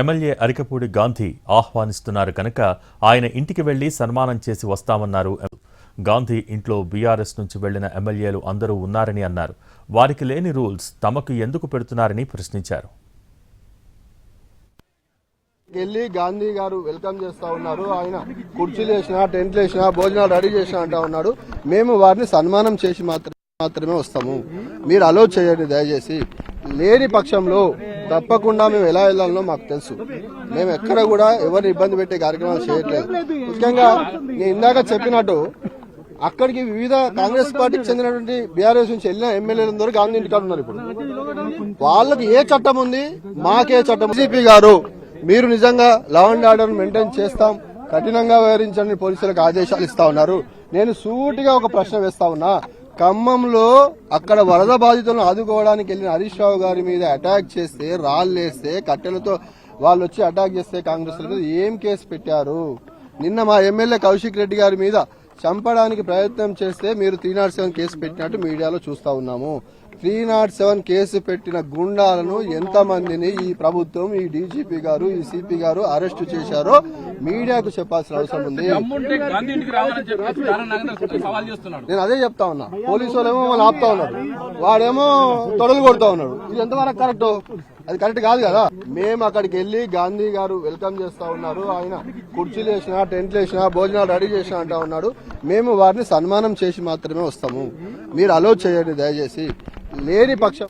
MLA Arikapudi Gandhi ఆహ్వానిస్తున్నారు కనుక ఆయన ఇంటికి వెళ్ళి సన్మానం చేసి వస్తామన్నారు. గాంధీ ఇంట్లో బీఆర్ఎస్ నుంచి వెళ్ళిన ఎమ్మెల్యేలు అందరూ ఉన్నారని అన్నారు. వారికి లేని రూల్స్ తమకు ఎందుకు పెడుతున్నారని ప్రశ్నించారు. వెళ్ళి గాంధీ గారు వెల్కమ్ చేస్తా ఉన్నారు. ఆయన కుర్చీలు వేసినా టెంట్లు వేసినా భోజనాలు రెడీ చేసినా అంటా ఉన్నాడు మేము వారిని సన్మానం చేసి మాత్రమే మాత్రమే వస్తాము. మీరు అలో చేయండి దయచేసి. లేని పక్షంలో తప్పకుండా మేము ఎలా వెళ్ళాలనో మాకు తెలుసు. మేము ఎక్కడ కూడా ఎవరిని ఇబ్బంది పెట్టే కార్యక్రమాలు చేయట్లేదు. ముఖ్యంగా నేను ఇందాక చెప్పినట్టు అక్కడికి వివిధ కాంగ్రెస్ పార్టీకి చెందినటువంటి బీఆర్ఎస్ నుంచి వెళ్ళిన ఎమ్మెల్యేలందరూ గాంధీ ఇంటికాడ ఉన్నారు ఇప్పుడు. వాళ్ళకి ఏ చట్టం ఉంది? మాకే చట్టం. బీజేపీ గారు మీరు నిజంగా లా అండ్ ఆర్డర్ మెయింటైన్ చేస్తాం కఠినంగా వ్యవహరించండి పోలీసులకు ఆదేశాలు ఇస్తా ఉన్నారు. నేను సూటిగా ఒక ప్రశ్న వేస్తా ఉన్నా. ఖమ్మంలో అక్కడ వరద బాధితులను ఆదుకోవడానికి వెళ్ళిన హరీష్ రావు గారి మీద అటాక్ చేస్తే రాళ్ళేస్తే కట్టెలతో వాళ్ళు వచ్చి అటాక్ చేస్తే కాంగ్రెస్ మీద ఏం కేసు పెట్టారు? నిన్న మా ఎమ్మెల్యే కౌశిక్ రెడ్డి గారి మీద చంపడానికి ప్రయత్నం చేస్తే మీరు త్రీ నాట్ సెవెన్ కేసు పెట్టినట్టు మీడియాలో చూస్తా ఉన్నాము. త్రీ నాట్ సెవెన్ కేసు పెట్టిన గుండాలను ఎంతమందిని ఈ ప్రభుత్వం ఈ డీజీపీ గారు ఈ సిపి గారు అరెస్టు చేశారో మీడియాకు చెప్పాల్సిన అవసరం ఉంది. నేను అదే చెప్తా ఉన్నా. పోలీసు వాళ్ళేమో వాళ్ళు ఆపుతా ఉన్నారు. వాడేమో తొడలు కొడతా ఉన్నాడు ఇది ఎంతవరకు కరెక్ట్? అది కరెక్ట్ కాదు కదా? మేము అక్కడికి వెళ్ళి గాంధీ గారు వెల్కమ్ చేస్తా ఉన్నారు. ఆయన కుర్చీలు వేసినా టెంట్లు వేసినా భోజనాలు రెడీ చేసినా అంటా ఉన్నాడు. మేము వారిని సన్మానం చేసి మాత్రమే వస్తాము. మీరు అలో చేయండి దయచేసి. లేని పక్షం